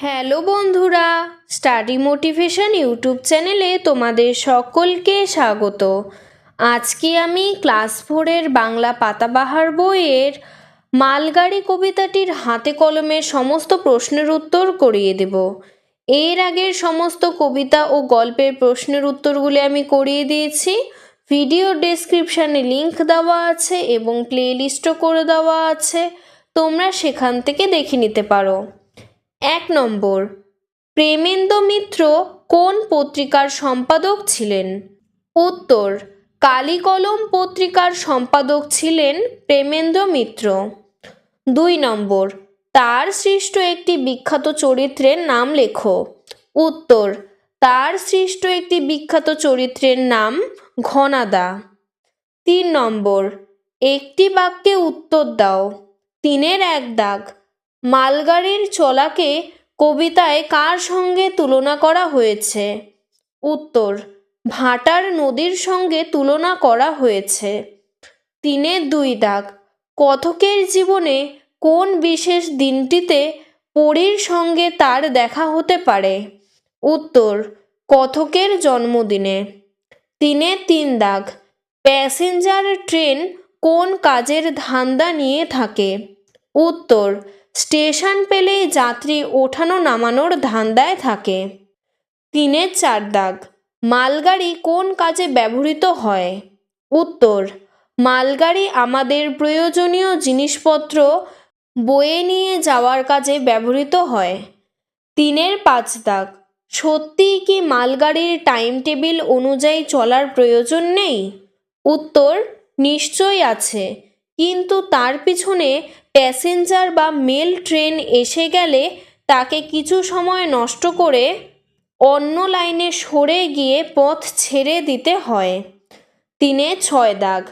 Hello বন্ধুরা, study motivation YouTube চ্যানেলে তোমাদের সকলকে স্বাগত। আজকে আমি ক্লাস ফোরের বাংলা পাতাবাহার বইয়ের মালগাড়ি কবিতাটির হাতে কলমে সমস্ত প্রশ্নের উত্তর করিয়ে দেব। এর আগের সমস্ত কবিতা ও গল্পের প্রশ্নের উত্তরগুলি আমি করিয়ে দিয়েছি। ভিডিও ডেসক্রিপশানে লিংক দেওয়া আছে এবং প্লেলিস্টও করে দেওয়া আছে। তোমরা সেখান থেকে দেখে নিতে পারো। এক নম্বর, প্রেমেন্দ্র মিত্র কোন পত্রিকার সম্পাদক ছিলেন? উত্তর, কালিকলম পত্রিকার সম্পাদক ছিলেন প্রেমেন্দ্র মিত্র। দুই নম্বর, তার সৃষ্ট একটি বিখ্যাত চরিত্রের নাম লেখো। উত্তর, তার সৃষ্ট একটি বিখ্যাত চরিত্রের নাম ঘনাদা। তিন নম্বর, একটি বাক্যে উত্তর দাও। তিনের এক দাগ মালগাড়ির চলাকে কবিতায় কার সঙ্গে তুলনা করা হয়েছে? উত্তর, ভাটার নদীর সঙ্গে তুলনা করা হয়েছে। তিনের দুই দাগ, কথকের জীবনে কোন বিশেষ দিনটিতে পরীর সঙ্গে তার দেখা হতে পারে? উত্তর, কথকের জন্মদিনে। তিনে তিন দাগ, প্যাসেঞ্জার ট্রেন কোন কাজের ধান্দা নিয়ে থাকে? উত্তর স্টেশন পেলেই যাত্রী ওঠানো নামানোর ধান্দায় থাকে। তিনের চার দাগ, মালগাড়ি কোন কাজে ব্যবহৃত হয়? উত্তর, মালগাড়ি আমাদের প্রয়োজনীয় জিনিসপত্র বয়ে নিয়ে যাওয়ার কাজে ব্যবহৃত হয়। তিনের পাঁচ দাগ, সত্যিই কি মালগাড়ির টাইম টেবিল অনুযায়ী চলার প্রয়োজন নেই? উত্তর, নিশ্চয়ই আছে। কিন্তু তার পিছনে প্যাসেঞ্জার বা মেল ট্রেন এসে গেলে তাকে কিছু সময় নষ্ট করে অন্য লাইনে সরে গিয়ে পথ ছেড়ে দিতে হয়। তিনে ছয় দাগ।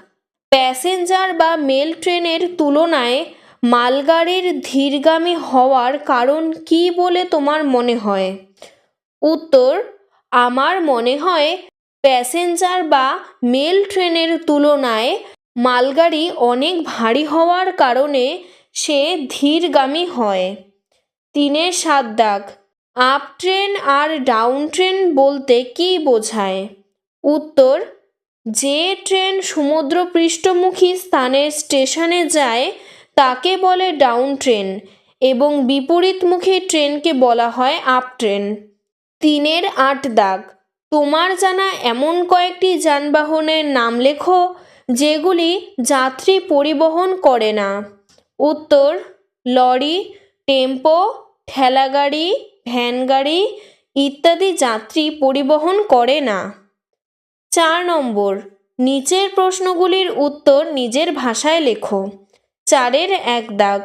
প্যাসেঞ্জার বা মেল ট্রেনের তুলনায় মালগাড়ির ধীরগামী হওয়ার কারণ কি বলে তোমার মনে হয়? উত্তর, আমার মনে হয় প্যাসেঞ্জার বা মেল ট্রেনের তুলনায় মালগাড়ি অনেক ভারী হওয়ার কারণে সে ধীরগামী হয়। তিনের সাত দাগ। আপ ট্রেন আর ডাউন ট্রেন বলতে কী বোঝায়? উত্তর, যে ট্রেন সমুদ্র পৃষ্ঠমুখী স্থানের স্টেশনে যায়, তাকে বলে ডাউন ট্রেন এবং বিপরীতমুখী ট্রেনকে বলা হয় আপ ট্রেন। তিনের আট দাগ। তোমার জানা এমন কয়েকটি যানবাহনের নাম লেখো। যেগুলি যাত্রী পরিবহন করে না। উত্তর, লরি, টেম্পো, ঠেলাগাড়ি ভ্যান গাড়ি ইত্যাদি যাত্রী পরিবহন করে না। চার নম্বর, নিচের প্রশ্নগুলির উত্তর নিজের ভাষায় লেখো। চারের এক দাগ,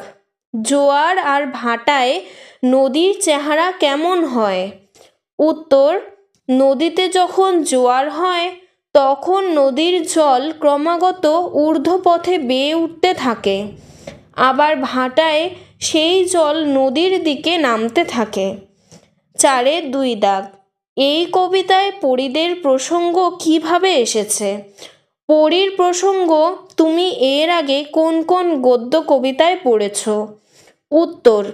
জোয়ার আর ভাটায় নদীর চেহারা কেমন হয়? উত্তর, নদীতে যখন জোয়ার হয় তখন নদীর জল ক্রমাগত ঊর্ধ্বপথে বেয়ে উঠতে থাকে। আবার ভাটায় সেই জল নদীর দিকে নামতে থাকে। চারে দুই দাগ। এই কবিতায় পরীদের প্রসঙ্গ কীভাবে এসেছে? পরীর প্রসঙ্গ, তুমি এর আগে কোন কোন গদ্য কবিতায় পড়েছ? উত্তর,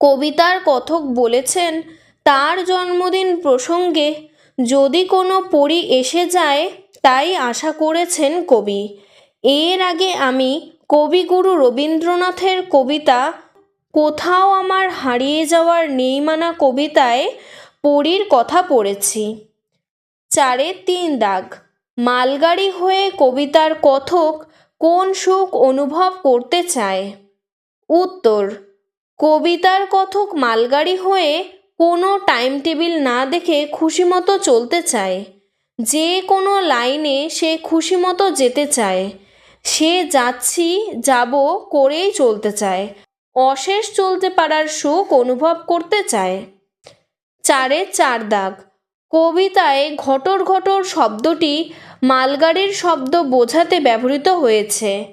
কবিতার কথক বলেছেন, তার জন্মদিন প্রসঙ্গে যদি কোনো পরী এসে যায় তাই আশা করেছেন কবি। এর আগে আমি কবিগুরু রবীন্দ্রনাথের কবিতা কোথাও আমার হারিয়ে যাওয়ার নেইমানা কবিতায় পরীর কথা পড়েছি। চারে তিন দাগ। মালগাড়ি হয়ে কবিতার কথক কোন সুখ অনুভব করতে চায়? উত্তর, কবিতার কথক মালগাড়ি হয়ে কোনো টাইম টেবিল না দেখে খুশিমতো চলতে চায়। যে কোনো লাইনে সে খুশি মতো যেতে চায়। সে যাচ্ছি, যাব করেই চলতে চায়। অশেষ চলতে পারার সুখ অনুভব করতে চায়। চারে চার দাগ। কবিতায় ঘটর ঘটর শব্দটি মালগাড়ির শব্দ বোঝাতে ব্যবহৃত হয়েছে।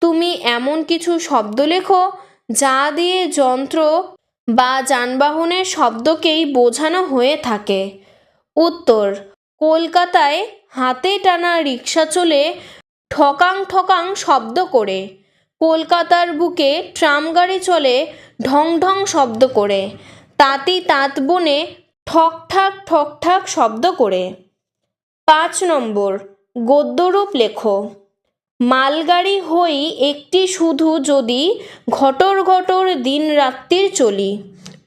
তুমি এমন কিছু শব্দ লেখো যা দিয়ে যন্ত্র বা যানবাহনের শব্দকেই বোঝানো হয়ে থাকে। উত্তর কলকাতায় হাতে টানা রিক্সা চলে ঠকাং ঠকাং শব্দ করে। কলকাতার বুকে ট্রাম গাড়ি চলে ঢং ঢং শব্দ করে। তাঁতি তাঁত বনে ঠক ঠাক ঠক ঠাক শব্দ করে। পাঁচ নম্বর, গদ্যরূপ লেখো। মালগাড়ি হই একটি শুধু যদি ঘটর ঘটর দিন রাত্রির চলি।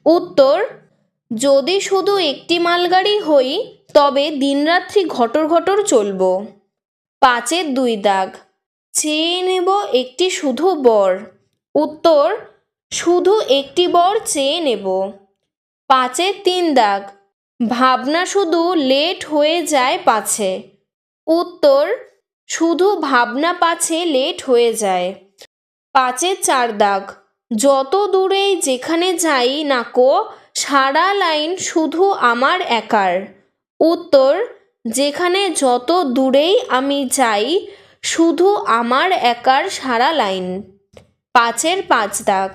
উত্তর যদি শুধু একটি মালগাড়ি হই, তবে দিনরাত্রি ঘটর ঘটর চলব। পাঁচের দুই দাগ। চেয়ে নেব একটি শুধু বর। উত্তর, শুধু একটি বর চেয়ে নেব। পাঁচের তিন দাগ। ভাবনা শুধু লেট হয়ে যায় পাছে। উত্তর, শুধু ভাবনা পাছে লেট হয়ে যায়। পাঁচের চার দাগ। যত দূরেই যেখানে যাই নাকো সারা লাইন শুধু আমার একার। উত্তর, যেখানে যত দূরেই আমি যাই, শুধু আমার একার সারা লাইন। পাঁচের পাঁচ দাগ,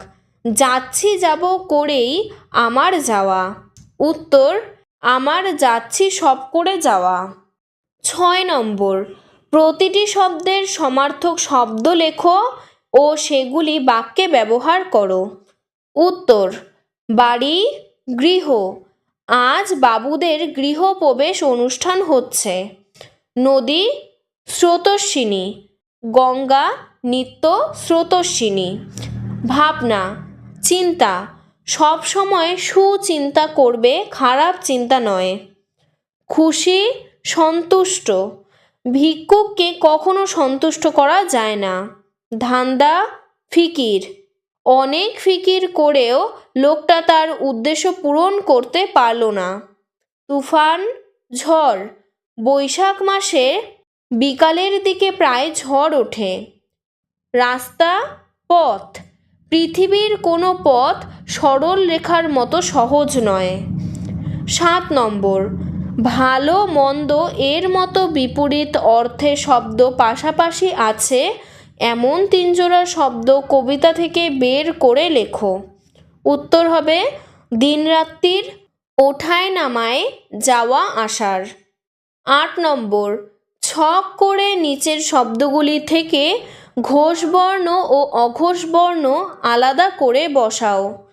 যাচ্ছি যাব করেই আমার যাওয়া। উত্তর, আমার যাচ্ছি সব করে যাওয়া। ছয় নম্বর, প্রতিটি শব্দের সমার্থক শব্দ লেখো ও সেগুলি বাক্যে ব্যবহার করো। উত্তর, বাড়ি গৃহ। আজ বাবুদের গৃহপ্রবেশ অনুষ্ঠান হচ্ছে। নদী স্রোতস্বিনী, গঙ্গা নিত্য স্রোতস্বিনী। ভাবনা, চিন্তা, সব সময় সুচিন্তা করবে, খারাপ চিন্তা নয়। খুশি, সন্তুষ্ট। ভিক্ষুককে কখনো সন্তুষ্ট করা যায় না। ধান্দা, ফিকির। অনেক ফিকির করেও লোকটা তার উদ্দেশ্য পূরণ করতে পারল না। তুফান ঝড়, বৈশাখ মাসে বিকালের দিকে প্রায় ঝড় ওঠে। রাস্তা, পথ, পৃথিবীর কোনো পথ সরল রেখার মতো সহজ নয়। সাত নম্বর, ভালো মন্দ এর মতো বিপরীত অর্থে শব্দ পাশাপাশি আছে এমন তিনজোড়া শব্দ কবিতা থেকে বের করে লেখো। উত্তর হবে, দিনরাত্রির ওঠায় নামায় যাওয়া আসার। আট নম্বর, ছক করে নিচের শব্দগুলি থেকে ঘোষবর্ণ ও অঘোষবর্ণ আলাদা করে বসাও।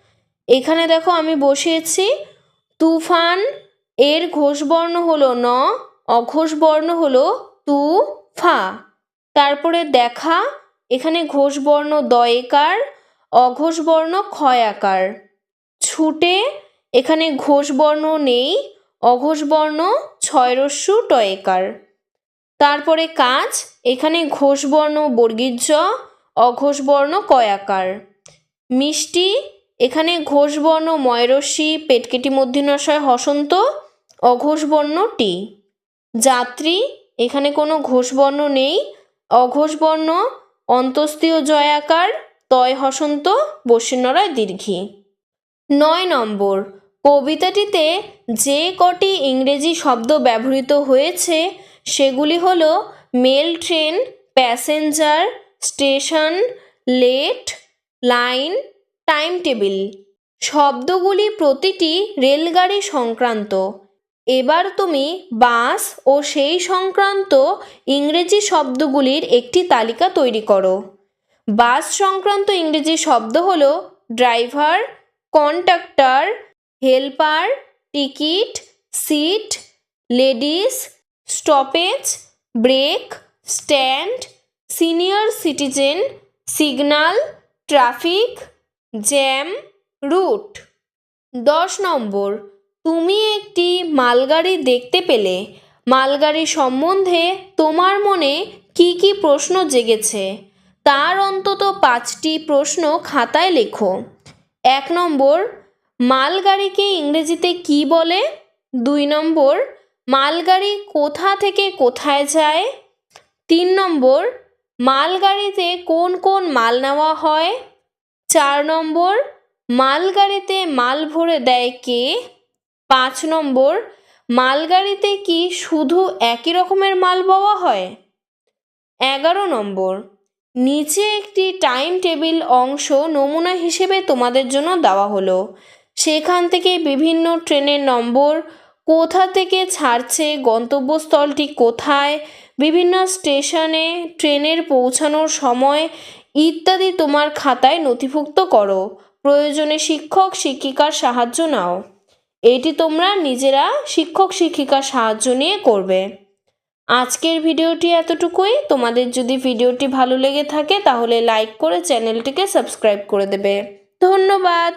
এখানে দেখো আমি বসিয়েছি, তুফান এর ঘোষবর্ণ হলো ন, অঘোষবর্ণ হলো তু, ফা। তারপরে দেখা, এখানে ঘোষবর্ণ দয়কার, অঘোষবর্ণ ক্ষয়াকার। ছুটে, এখানে ঘোষবর্ণ নেই, অঘোষবর্ণ ছয়রস্যু টয়েকার। তারপরে কাজ, এখানে ঘোষবর্ণ বর্গীর্য, অঘোষবর্ণ কয়াকার। মিষ্টি, এখানে ঘোষবর্ণ ময়রস্যি, পেটকেটি মধ্যনশয় হসন্ত, অঘোষবর্ণ টি। যাত্রী, এখানে কোনো ঘোষবর্ণ নেই অঘোষবর্ণ অন্তস্তীয় জয়াকার, তয় হসন্ত বসিন্নরায় দীর্ঘী। নয় নম্বর, কবিতাটিতে যে কটি ইংরেজি শব্দ ব্যবহৃত হয়েছে, সেগুলি হল mail train, passenger, station, late, line time table শব্দগুলি প্রতিটি রেলগাড়ি সংক্রান্ত। এবার তুমি বাস ও সেই সংক্রান্ত ইংরেজি শব্দগুলির একটি তালিকা তৈরি করো। বাস সংক্রান্ত ইংরেজি শব্দ হলো driver, conductor, helper, ticket, seat, ladies, stoppage, brake, stand, senior citizen, signal, traffic, jam, route. দশ নম্বর তুমি একটি মালগাড়ি দেখতে পেলে। মালগাড়ি সম্বন্ধে তোমার মনে কি কি প্রশ্ন জেগেছে? তার অন্তত পাঁচটি প্রশ্ন খাতায় লেখো। এক নম্বর, মালগাড়িকে ইংরেজিতে কি বলে? দুই নম্বর, মালগাড়ি কোথা থেকে কোথায় যায়? তিন নম্বর, মালগাড়িতে কোন কোন মাল নেওয়া হয়? চার নম্বর, মালগাড়িতে মাল ভরে দেয় কে? পাঁচ নম্বর, মালগাড়িতে কি শুধু একই রকমের মাল পাওয়া হয়? এগারো নম্বর, নিচে একটি টাইম টেবিল অংশ নমুনা হিসেবে তোমাদের জন্য দেওয়া হলো। সেখান থেকে বিভিন্ন ট্রেনের নম্বর, কোথা থেকে ছাড়ছে গন্তব্যস্থলটি কোথায়, বিভিন্ন স্টেশনে ট্রেনের পৌঁছানোর সময় ইত্যাদি তোমার খাতায় নথিভুক্ত করো। প্রয়োজনে শিক্ষক, শিক্ষিকার সাহায্য নাও। এটি তোমরা নিজেরা শিক্ষক শিক্ষিকার সাহায্য নিয়ে করবে। আজকের ভিডিওটি এতটুকুই। তোমাদের যদি ভিডিওটি ভালো লেগে থাকে, তাহলে লাইক করে চ্যানেলটিকে সাবস্ক্রাইব করে দেবে। ধন্যবাদ।